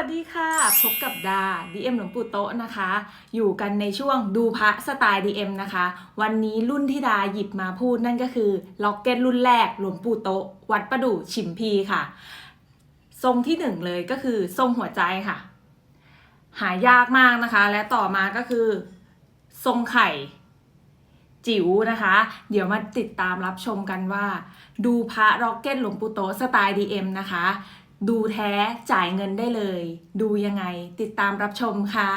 ัสดีค่ะ พบกับดา DM หลวงปู่โต๊ะนะคะ อยู่กันในช่วงดูพระสไตล์ DM นะคะ วันนี้รุ่นที่ดาหยิบมาพูดนั่นก็คือล็อกเก็ตรุ่นแรกหลวงปู่โต๊ะวัดประดู่ฉิมพีค่ะ ทรงที่หนึ่งเลยก็คือทรงหัวใจค่ะ หายากมากนะคะ และต่อมาก็คือ ทรงไข่จิ๋วนะคะ เดี๋ยวมาติดตามรับชมกันว่า ดูพระร็อกเก็ตหลวงปู่โตะสไตล์ DM นะคะ ดูแท้จ่ายเงินได้เลย ดูยังไง ติดตามรับชมค่ะ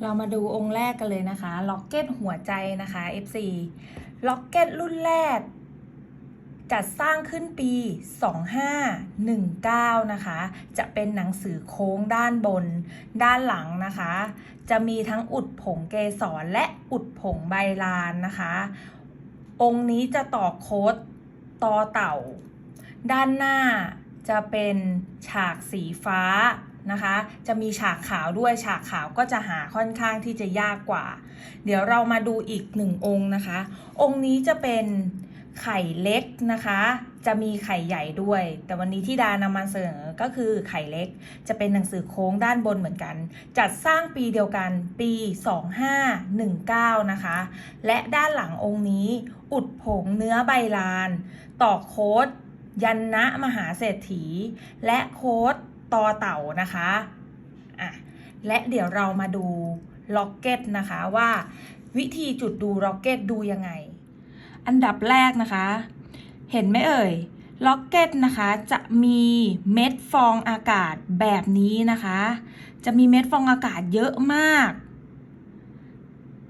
เรามาดูองค์แรกกันเลยนะคะ ล็อกเก็ตหัวใจนะคะ F4 ล็อกเก็ตรุ่นแรก จัดสร้างขึ้นปี 2519 นะคะ จะเป็นหนังสือโค้งด้านบน ด้านหลังนะคะ จะมีทั้งอุดผงเกสรและอุดผงใบลานนะคะ องค์นี้จะต่อโค้ดต่อเต่า ด้านหน้าจะเป็นฉากสีฟ้านะคะ จะมีฉากขาวด้วยฉากขาวก็จะหาค่อนข้างที่จะยากกว่า เดี๋ยวเรามาดูอีกหนึ่งองค์นะคะ องค์นี้จะเป็นไข่เล็กนะคะ จะมีไข่ใหญ่ด้วย แต่วันนี้ที่ดานำมาเสนอก็คือไข่เล็ก จะเป็นหนังสือโค้งด้านบนเหมือนกัน จัดสร้างปีเดียวกันปี 2519 นะคะ และด้านหลังองค์นี้ อุดผงเนื้อใบลาน ต่อโค้ด ยันนะมหาเศรษฐี และโค้ดตอเต่านะคะอะและเดี๋ยวเรามาดูล็อกเก็ตนะคะว่าวิธีจุดดูล็อกเก็ตดูยังไง อันดับแรกนะคะ เห็นไหมเอ่ยล็อกเก็ตนะคะจะมีเม็ดฟองอากาศแบบนี้นะคะ จะมีเม็ดฟองอากาศเยอะมาก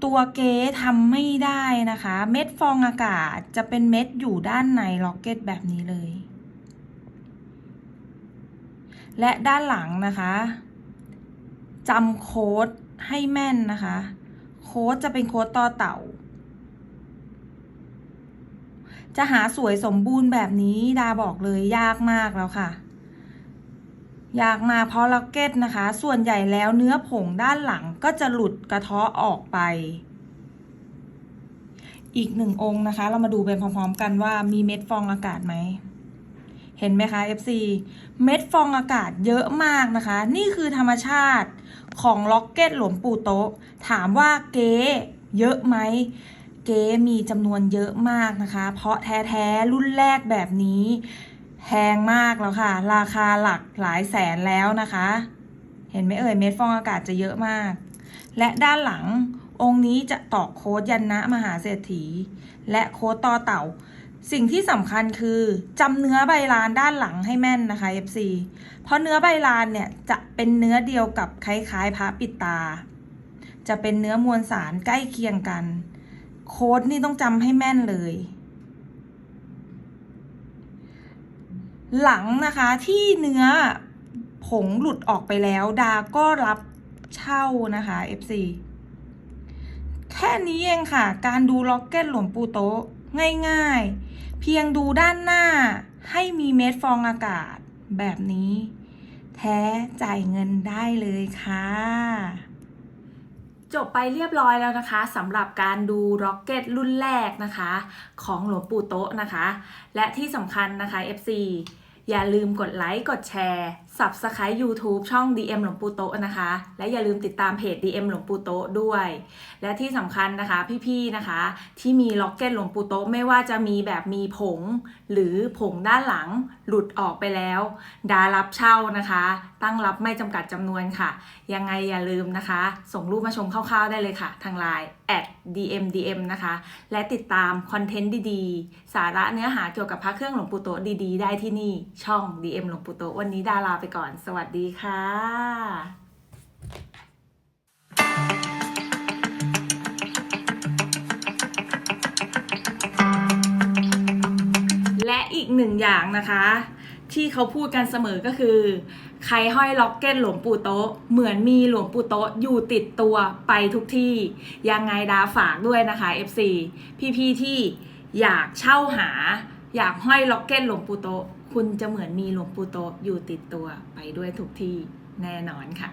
ตัวเก๊ทำไม่ได้นะคะ เม็ดฟองอากาศจะเป็นเม็ดอยู่ด้านในล็อกเก็ตแบบนี้เลย และด้านหลังนะคะจำโค้ดให้แม่นนะคะ โค้ดจะเป็นโค้ดต่อเต่า จะหาสวยสมบูรณ์แบบนี้ดาบอกเลยยากมากแล้วค่ะ ยากมาเพราะล็อกเก็ตนะคะ ส่วนใหญ่แล้วเนื้อผงด้านหลังก็จะหลุดกระเทาะออกไป อีกหนึ่งองค์นะคะ เรามาดูไปพร้อมๆกันว่ามีเม็ดฟองอากาศไหม เห็นไหมคะ FC เม็ดฟองอากาศเยอะมากนะคะ นี่คือธรรมชาติของล็อกเก็ตหลวงปู่โต๊ะ ถามว่าเก๊เยอะไหมเก๊มีจำนวนเยอะมากนะคะ เพราะแท้ๆรุ่นแรกแบบนี้ แพงมากแล้วค่ะ ราคาหลักหลายแสนแล้วนะคะ เห็นไหมเอ่ยเม็ดฟองอากาศจะเยอะมาก และด้านหลังองค์นี้จะตอกโค้ดยันนะมหาเศรษฐี และโค้ดต่อเต่า สิ่งที่สำคัญคือจำเนื้อใบลานด้านหลังให้แม่นนะคะ FC เพราะเนื้อใบลานเนี่ยจะเป็นเนื้อเดียวกับคล้ายๆพระปิดตา จะเป็นเนื้อมวลสารใกล้เคียงกัน โค้ดนี่ต้องจำให้แม่นเลย หลังนะคะที่เนื้อผงหลุดออกไปแล้วดาก็รับเช่านะคะ FC แค่นี้เองค่ะ การดูล็อกเก็ตหลวงปูโต๊ะง่ายๆ เพียงดูด้านหน้าให้มีเม็ดฟองอากาศแบบนี้ แท้จ่ายเงินได้เลยค่ะ จบไปเรียบร้อยแล้วนะคะสำหรับการดูร็อกเก็ตรุ่นแรกนะคะ ของหลวงปู่โต๊ะนะคะ และที่สำคัญนะคะ FC อย่าลืมกดไลค์ กดแชร์ Subscribe YouTube ช่อง DM หลวงปู่โตะนะคะ และอย่าลืมติดตามเพจ DM หลวงปู่โตะด้วย และที่สำคัญนะคะพี่ๆนะคะ ที่มีล็อกเก็ตหลวงปู่โตะไม่ว่าจะมีแบบมีผง หรือผงด้านหลังหลุดออกไปแล้ว ดารับเช่านะคะ ตั้งรับไม่จำกัดจำนวนค่ะ ยังไงอย่าลืมนะคะ ส่งรูปมาชมคร่าวๆได้เลยค่ะ ทางไลน์ @dmdm นะคะ และติดตามคอนเทนต์ดีๆ สาระเนื้อหาเกี่ยวกับพระเครื่องหลวงปู่โตะดีๆ ได้ที่นี่ช่อง DM หลวงปู่โตวันนี้ดาลาไปก่อน สวัสดีค่ะและอีกหนึ่งอย่างนะคะ ที่เขาพูดกันเสมอก็คือ ใครห้อยล็อกเก็ตหลวงปู่โต๊ะเหมือนมีหลวงปู่โต๊ะอยู่ติดตัวไปทุกที่ ยังไงดาฝากด้วยนะคะ FC พี่ๆที่อยากเช่าหา อยากห้อยล็อกเก็ตหลวงปู่โต๊ะ คุณจะเหมือนมีหลวงปู่โตอยู่ติดตัวไปด้วยทุกที่แน่นอนค่ะ